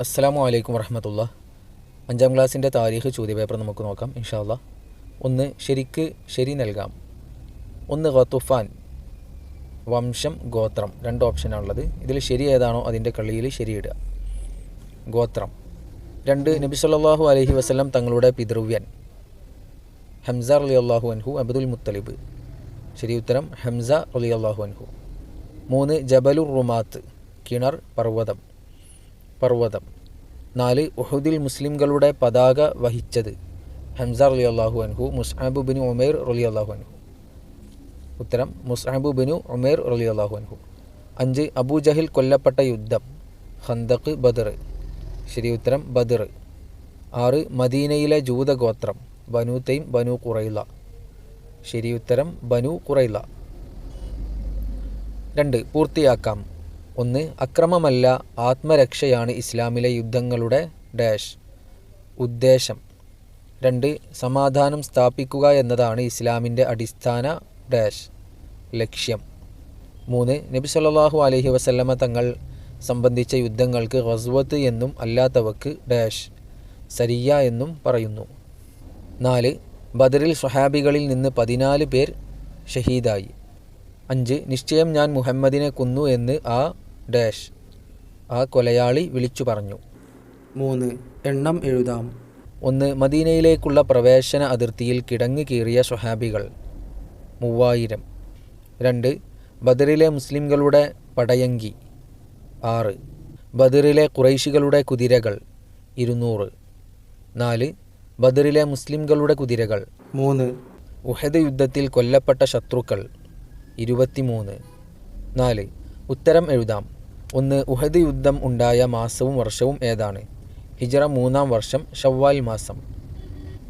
അസ്സലാമു അലൈക്കും വറഹമത്തുള്ള. അഞ്ചാം ക്ലാസ്സിന്റെ താരീഖ് ചോദ്യപേപ്പർ നമുക്ക് നോക്കാം ഇൻഷാല്ല ഒന്ന് ശരിക്ക് ശരി നൽകാം. ഒന്ന് ഖത്തുഫാൻ. വംശം ഗോത്രം. രണ്ട് ഓപ്ഷനാണുള്ളത്. ഇതിൽ ശരി ഏതാണോ അതിന്റെ കള്ളിയിൽ ശരിയിടുക ഗോത്രം. രണ്ട് നബി സല്ലല്ലാഹു അലഹി വസ്ലം തങ്ങളുടെ പിതൃവ്യൻ. ഹംസ അലി അള്ളാഹു അൻഹു അബ്ദുൽ മുത്തലിബ്. ശരി ഉത്തരം ഹംസ അലി അള്ളാഹു അൻഹു. മൂന്ന് ജബലുർ റുമാത്ത് കിണർ പർവതം. പർവതം. നാല് ഉഹുദിൽ മുസ്ലിംകളുടെ പതാക വഹിച്ചത്. ഹംസ അലി അള്ളാഹു അൻഹു മുസ്ഹാബു ബിനു ഉമേർ അലി അള്ളാഹു അൻഹു. ഉത്തരം മുസ്ഹാബു ബിനു ഉമേർ അലി അള്ളാഹു അൻഹു. അഞ്ച് അബൂജഹിൽ കൊല്ലപ്പെട്ട യുദ്ധം. ഖന്തഖ് ബദർ. ശരി ഉത്തരം ബദർ. ആറ് മദീനയിലെ ജൂതഗോത്രം. ബനു തൈം ബനു കുറൈല ശരി ഉത്തരം ബനു കുറൈല രണ്ട് പൂർത്തിയാക്കാം. ഒന്ന് അക്രമമല്ല ആത്മരക്ഷയാണ് ഇസ്ലാമിലെ യുദ്ധങ്ങളുടെ ഡാഷ്. ഉദ്ദേശം. രണ്ട് സമാധാനം സ്ഥാപിക്കുക എന്നതാണ് ഇസ്ലാമിന്റെ അടിസ്ഥാന ഡാഷ്. ലക്ഷ്യം. മൂന്ന് നബി സല്ലാഹു അലഹി വസല്ലമ തങ്ങൾ സംബന്ധിച്ച യുദ്ധങ്ങൾക്ക് റസ്വത്ത് എന്നും അല്ലാത്തവക്ക് ഡാഷ്. സരിയ എന്നും പറയുന്നു. നാല് ബദറിൽ സ്വഹാബികളിൽ നിന്ന് പതിനാല് പേർ ഷഹീദായി. അഞ്ച് നിശ്ചയം ഞാൻ മുഹമ്മദിനെ കൊന്നു എന്ന് ആ ഡാഷ്. ആ കൊലയാളി വിളിച്ചു പറഞ്ഞു. മൂന്ന് എണ്ണം എഴുതാം. ഒന്ന് മദീനയിലേക്കുള്ള പ്രവേശന അതിർത്തിയിൽ കിടങ്ങ് കീറിയ സ്വഹാബികൾ. മൂവായിരം. രണ്ട് ബദറിലെ മുസ്ലിംകളുടെ പടയങ്കി. ആറ് ബദറിലെ കുറൈശികളുടെ കുതിരകൾ. ഇരുന്നൂറ്. നാല് ബദറിലെ മുസ്ലിംകളുടെ കുതിരകൾ. മൂന്ന് ഉഹദ് യുദ്ധത്തിൽ കൊല്ലപ്പെട്ട ശത്രുക്കൾ. ഇരുപത്തിമൂന്ന്. നാല് ഉത്തരം എഴുതാം. ഒന്ന് ഉഹദ് യുദ്ധം ഉണ്ടായ മാസവും വർഷവും ഏതാണ്? ഹിജറ മൂന്നാം വർഷം ഷവ്വാൽ മാസം.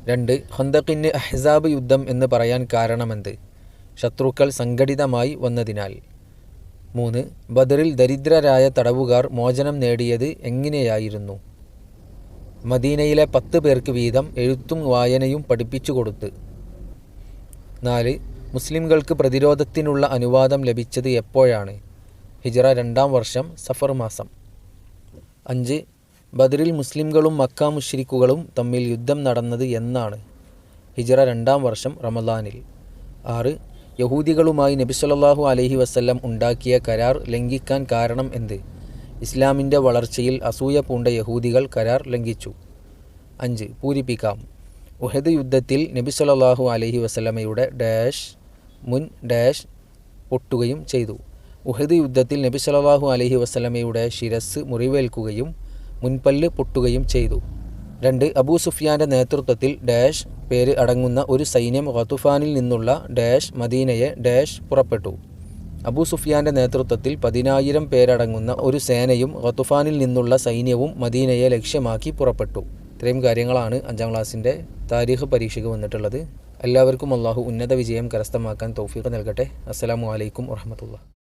രണ്ട് ഹന്തക്കിന് അഹ്സാബ് യുദ്ധം എന്ന് പറയാൻ കാരണമെന്ത്? ശത്രുക്കൾ സംഘടിതമായി വന്നതിനാൽ. മൂന്ന് ബദറിൽ ദരിദ്രരായ തടവുകാർ മോചനം നേടിയത് എങ്ങനെയായിരുന്നു? മദീനയിലെ പത്ത് പേർക്ക് വീതം എഴുത്തും വായനയും പഠിപ്പിച്ചു കൊടുത്ത്. നാല് മുസ്ലിംകൾക്ക് പ്രതിരോധത്തിനുള്ള അനുവാദം ലഭിച്ചത് എപ്പോഴാണ്? ഹിജറ രണ്ടാം വർഷം സഫർ മാസം. അഞ്ച് ബദറിൽ മുസ്ലിംകളും മക്ക മുഷ്രിക്കുകളും തമ്മിൽ യുദ്ധം നടന്നത് എന്നാണ് ഹിജറ രണ്ടാം വർഷം റമദാനിൽ. ആറ് യഹൂദികളുമായി നബി സല്ലല്ലാഹു അലൈഹി വസല്ലം ഉണ്ടാക്കിയ കരാർ ലംഘിക്കാൻ കാരണം എന്ത്? ഇസ്ലാമിന്റെ വളർച്ചയിൽ അസൂയ പൂണ്ട യഹൂദികൾ കരാർ ലംഘിച്ചു. അഞ്ച് പൂരിപ്പിക്കാം. ഉഹദ് യുദ്ധത്തിൽ നബി സല്ലല്ലാഹു അലൈഹി വസല്ലമയുടെ ഡാഷ് മുൻ ഡാഷ് പൊട്ടുകയും ചെയ്തു. ഉഹദ് യുദ്ധത്തിൽ നബി സല്ലല്ലാഹു അലഹി വസ്ലമയുടെ ശിരസ് മുറിവേൽക്കുകയും മുൻപല്ല് പൊട്ടുകയും ചെയ്തു. രണ്ട് അബൂ സുഫിയാന്റെ നേതൃത്വത്തിൽ ഡാഷ് പേര് അടങ്ങുന്ന ഒരു സൈന്യം ഖത്തുഫാനിൽ നിന്നുള്ള ഡാഷ് മദീനയെ ഡാഷ് പുറപ്പെട്ടു. അബൂ സുഫിയാന്റെ നേതൃത്വത്തിൽ പതിനായിരം പേരടങ്ങുന്ന ഒരു സേനയും ഖത്തുഫാനിൽ നിന്നുള്ള സൈന്യവും മദീനയെ ലക്ഷ്യമാക്കി പുറപ്പെട്ടു. ഇത്രയും കാര്യങ്ങളാണ് അഞ്ചാം ക്ലാസ്സിന്റെ താരീഖ് പരീക്ഷയ്ക്ക് വന്നിട്ടുള്ളത്. എല്ലാവർക്കും അള്ളാഹു ഉന്നത വിജയം കരസ്ഥമാക്കാൻ തൗഫീഖ് നൽകട്ടെ. അസ്സാം വലൈക്കും വറഹമത്തുള്ള